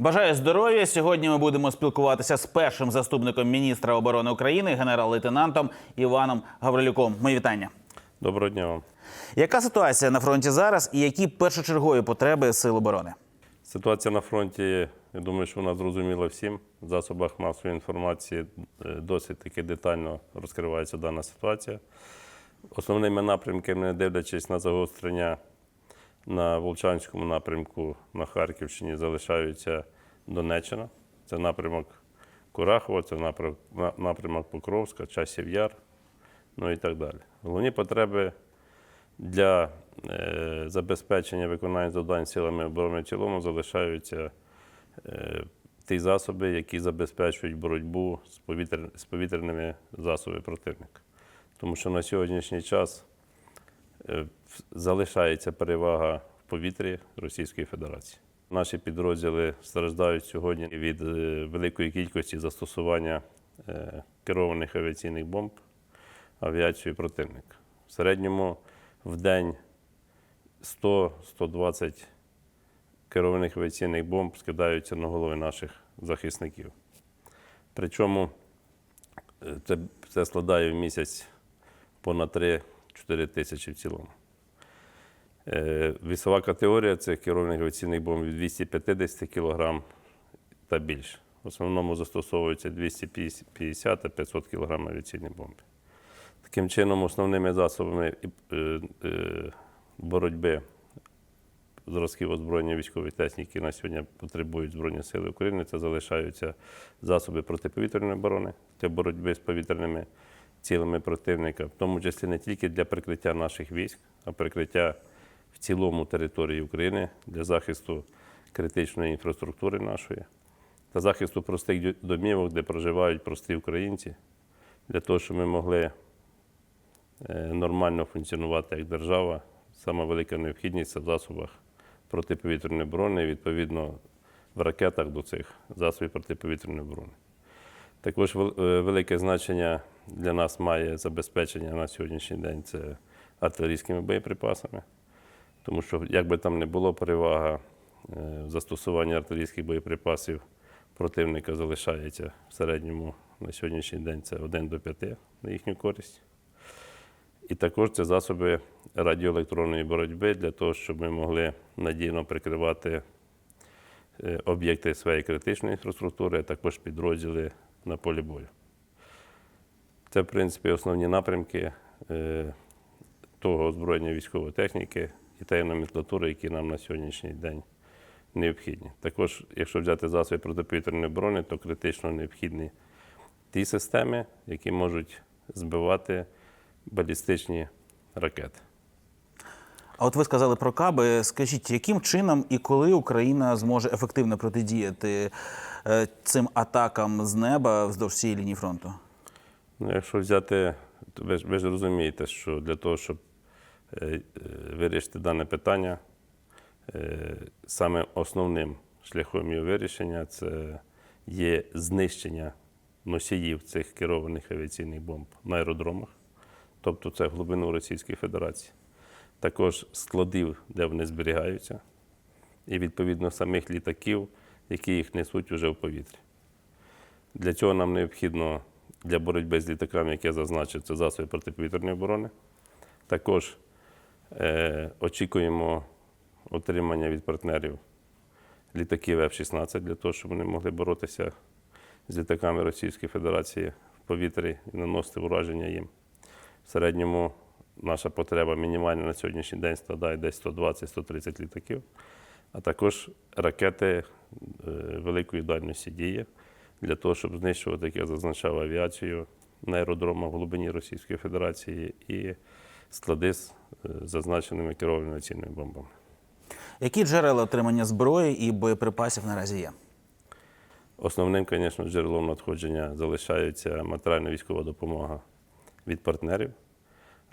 Бажаю здоров'я. Сьогодні ми будемо спілкуватися з першим заступником міністра оборони України, генерал-лейтенантом Іваном Гаврилюком. Мої вітання. Доброго дня вам. Яка ситуація на фронті зараз і які першочергові потреби сил оборони? Ситуація на фронті, я думаю, що вона зрозуміла всім. В засобах масової інформації е, досить таки детально розкривається дана ситуація. Основними напрямками, не дивлячись на загострення на Волчанському напрямку на Харківщині, залишаються Донеччина. Це напрямок Курахова, це напрямок, Покровська, Часів Яр, ну і так далі. Головні потреби для е, забезпечення виконання завдань силами оборони в цілому залишаються е, ті засоби, які забезпечують боротьбу з, повітряними засобами противника. Тому що на сьогоднішній час залишається перевага в повітрі Російської Федерації. Наші підрозділи страждають сьогодні від е, великої кількості застосування е, керованих авіаційних бомб авіацією противника. В середньому в день 100-120 керованих авіаційних бомб скидаються на голови наших захисників. Причому е, це, складає в місяць понад 3-4 тисячі в цілому. Е, Вісова категорія цих керованих авіаційних бомб від 250 кг та більше. В основному застосовуються 250 та 500 кг авіаційні бомби. Таким чином, основними засобами е, е, боротьби зразків озброєння військової техніки на сьогодні потребують Збройні Сили України. Це залишаються засоби протиповітряної оборони для боротьби з повітряними цілими противника, в тому числі не тільки для прикриття наших військ, а прикриття в цілому території України для захисту критичної інфраструктури нашої та захисту простих домівок, де проживають прості українці, для того, щоб ми могли е, нормально функціонувати як держава. Саме велика необхідність це в засобах протиповітряної оборони, відповідно, в ракетах до цих засобів протиповітряної оборони. Також е, велике значення для нас має забезпечення на сьогоднішній день це артилерійськими боєприпасами, тому що, як би там не було, перевага е, в застосуванні артилерійських боєприпасів противника залишається в середньому на сьогоднішній день це 1 до 5 на їхню користь. І також це засоби радіоелектронної боротьби для того, щоб ми могли надійно прикривати е, об'єкти своєї критичної інфраструктури, а також підрозділи на полі бою. Це, в принципі, основні напрямки е, того озброєння військової техніки і тієї номенклатури, які нам на сьогоднішній день необхідні. Також, якщо взяти засоби протиповітряної оборони, то критично необхідні ті системи, які можуть збивати балістичні ракети. А от ви сказали про каби. Скажіть, яким чином і коли Україна зможе ефективно протидіяти е, цим атакам з неба вздовж цієї лінії фронту? Ну, якщо взяти, ви, ж- ви ж розумієте, що для того, щоб е, е, вирішити дане питання, саме основним шляхом його вирішення це є знищення носіїв цих керованих авіаційних бомб на аеродромах, тобто це глибину Російської Федерації, також складів, де вони зберігаються, і відповідно самих літаків, які їх несуть уже в повітрі. Для цього нам необхідно для боротьби з літаками, як я зазначив, це засоби протиповітряної оборони. Також е, очікуємо отримання від партнерів літаків F-16 для того, щоб вони могли боротися з літаками Російської Федерації в повітрі і наносити ураження їм. В середньому наша потреба мінімальна на сьогоднішній день складає десь 120-130 літаків, а також ракети е, великої дальності дії для того, щоб знищувати, як я зазначав, авіацію на аеродромах в глибині Російської Федерації і склади з е, зазначеними керованими авіаційними бомбами. Які джерела отримання зброї і боєприпасів наразі є? Основним, звісно, джерелом надходження залишається матеріальна військова допомога від партнерів,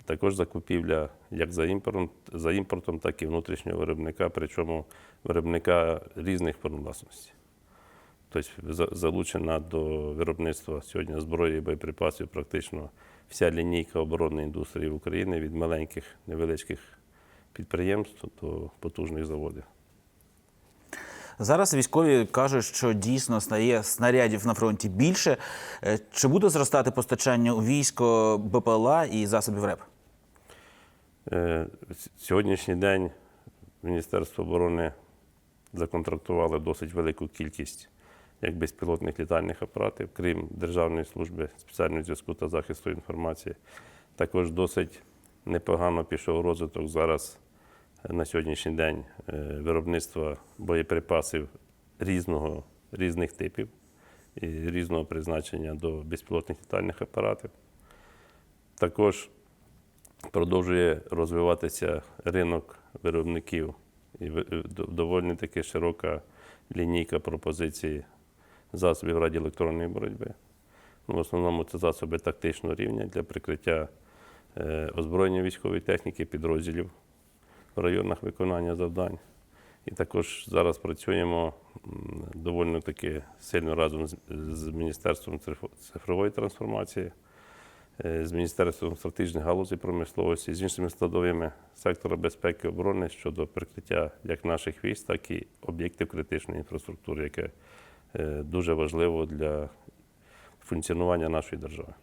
також закупівля як за імпортом, за імпортом, так і внутрішнього виробника, причому виробника різних форм власності. Тобто залучена до виробництва сьогодні зброї і боєприпасів практично вся лінійка оборонної індустрії в Україні від маленьких невеличких підприємств до потужних заводів. Зараз військові кажуть, що дійсно стає снарядів на фронті більше. Е, Чи буде зростати постачання у військо БПЛА і засобів РЕП? Е, Сьогоднішній день Міністерство оборони законтрактувало досить велику кількість як безпілотних літальних апаратів, крім Державної служби спеціального зв'язку та захисту інформації. Також досить непогано пішов розвиток зараз на сьогоднішній день е, виробництва боєприпасів різного, різних типів і різного призначення до безпілотних літальних апаратів. Також продовжує розвиватися ринок виробників і е, до- доволі таки широка лінійка пропозицій засобів радіоелектронної боротьби. Ну, в основному це засоби тактичного рівня для прикриття е, озброєння військової техніки, підрозділів в районах виконання завдань. І також зараз працюємо доволі таки сильно разом з, Міністерством цифро- цифрової трансформації з Міністерством стратегічних галузей промисловості, з іншими складовими сектора безпеки і оборони щодо прикриття як наших військ, так і об'єктів критичної інфраструктури, яке е, дуже важливо для функціонування нашої держави.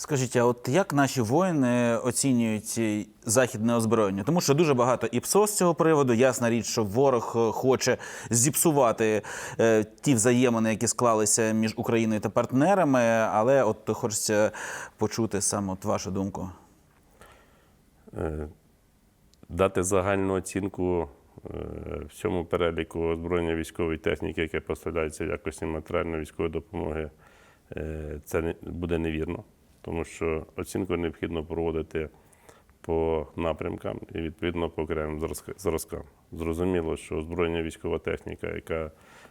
Скажіть, а от як наші воїни оцінюють західне озброєння? Тому що дуже багато і ПСО з цього приводу. Ясна річ, що ворог е, хоче зіпсувати е, ті взаємини, які склалися між Україною та партнерами. Але от хочеться почути саме от вашу думку. Е, Дати загальну оцінку е, всьому переліку озброєння військової техніки, яке поставляється якості матеріальної військової допомоги, це буде невірно, тому що оцінку необхідно проводити по напрямкам і відповідно по окремим зразкам. Зрозуміло, що озброєння військова техніка, яка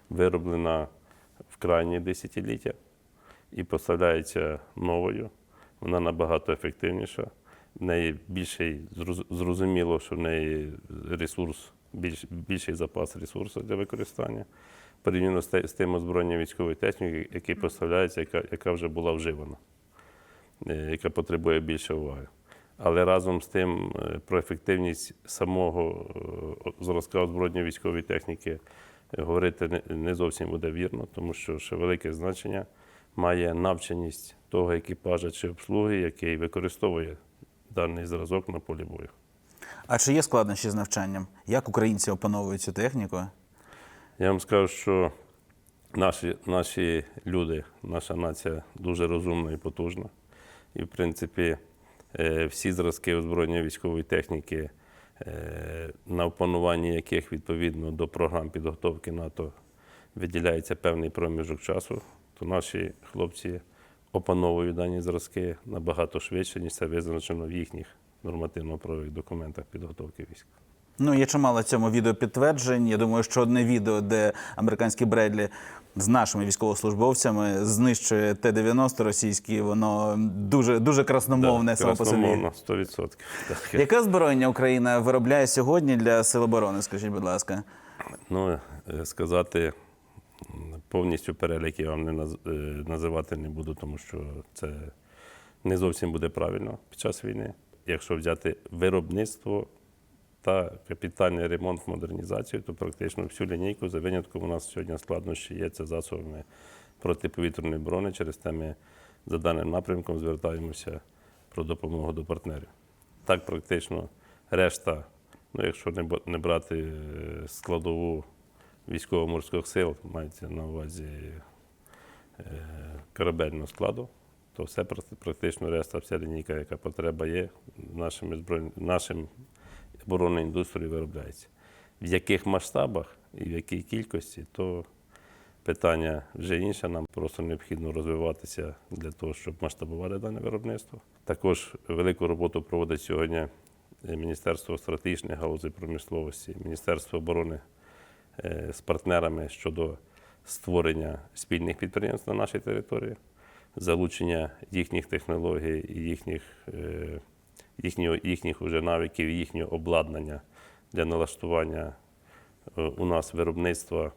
вироблена в крайні десятиліття і поставляється новою, вона набагато ефективніша. В неї більший зрозуміло, що в неї ресурс, більш, більший запас ресурсу для використання. Порівняно з, тим озброєнням військової техніки, який поставляється, яка, яка вже була вживана, яка потребує більше уваги. Але разом з тим е, про ефективність самого е, зразка озброєння військової техніки е, говорити не зовсім буде вірно, тому що ще велике значення має навченість того екіпажа чи обслуги, який використовує даний зразок на полі бою. А чи є складнощі з навчанням? Як українці опановують цю техніку? Я вам скажу, що наші, наші люди, наша нація дуже розумна і потужна. І, в принципі, е, всі зразки озброєння військової техніки, е, на опануванні яких відповідно до програм підготовки НАТО виділяється певний проміжок часу, то наші хлопці опановують дані зразки набагато швидше, ніж це визначено в їхніх нормативно-правових документах підготовки військ. Ну, є чимало цьому відео підтверджень. Я думаю, що одне відео, де американський Бредлі з нашими військовослужбовцями знищує Т-90 російський, воно дуже, дуже красномовне само по собі. Красномовно, 100%. Так. Яке озброєння Україна виробляє сьогодні для сил оборони? Скажіть, будь ласка. Ну, е, сказати повністю перелік я вам не наз- е, називати не буду, тому що це не зовсім буде правильно під час війни. Якщо взяти виробництво та капітальний ремонт, модернізацію, то практично всю лінійку за винятком у нас сьогодні складнощі є це засобами протиповітряної оборони. Через те ми за даним напрямком звертаємося про допомогу до партнерів. Так, практично решта, ну якщо не, не брати е, складову військово-морських сил, мається на увазі е, корабельного складу, то все практично решта, вся лінійка, яка потреба є, нашими збройними нашим оборонною індустрією виробляється. В яких масштабах і в якій кількості, то питання вже інше. Нам просто необхідно розвиватися для того, щоб масштабувати дане виробництво. Також велику роботу проводить сьогодні е, Міністерство стратегічних галузей промисловості, Міністерство оборони е, з партнерами щодо створення спільних підприємств на нашій території, залучення їхніх технологій і їхніх, е, їхнього, їхніх уже навиків, їхнього обладнання для налаштування е, у нас виробництва.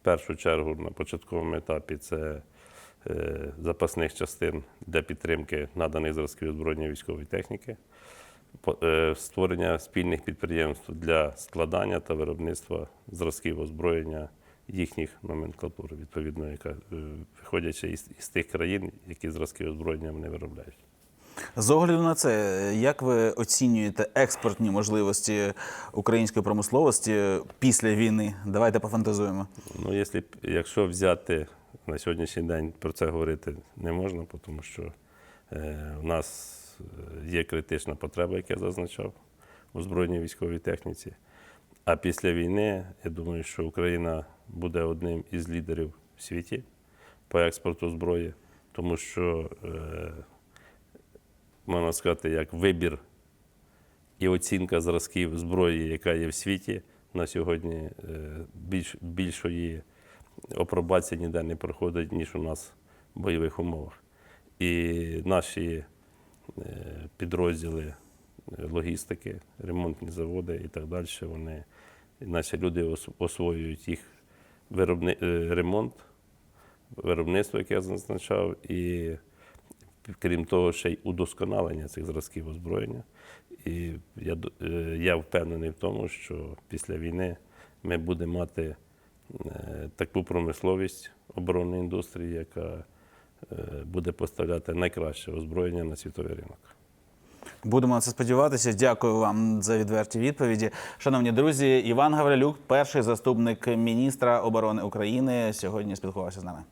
В першу чергу на початковому етапі це е, запасних частин для підтримки наданих зразків озброєння військової техніки. е, створення спільних підприємств для складання та виробництва зразків озброєння їхніх номенклатур, відповідно, яка виходячи із тих країн, які зразки озброєння вони виробляють. З огляду на це, як ви оцінюєте експортні можливості української промисловості після війни? Давайте пофантазуємо. Ну, якщо, якщо взяти на сьогоднішній день про це говорити не можна, тому що е, у нас е, є критична потреба, як я зазначав, у збройній військовій техніці. А після війни, я думаю, що Україна буде одним із лідерів в світі по експорту зброї, тому що, е, можна сказати, як вибір і оцінка зразків зброї, яка є в світі, на сьогодні е, більш, більшої апробації ніде не проходить, ніж у нас в бойових умовах. І наші е, підрозділи е, логістики, ремонтні заводи і так далі, вони, наші люди освоюють їх виробни, ремонт, виробництво, яке я зазначав, і крім того, ще й удосконалення цих зразків озброєння. І я, е, я впевнений в тому, що після війни ми будемо мати е, таку промисловість оборонної індустрії, яка е, буде поставляти найкраще озброєння на світовий ринок. Будемо на це сподіватися. Дякую вам за відверті відповіді. Шановні друзі, Іван Гаврилюк, перший заступник міністра оборони України, сьогодні спілкувався з нами.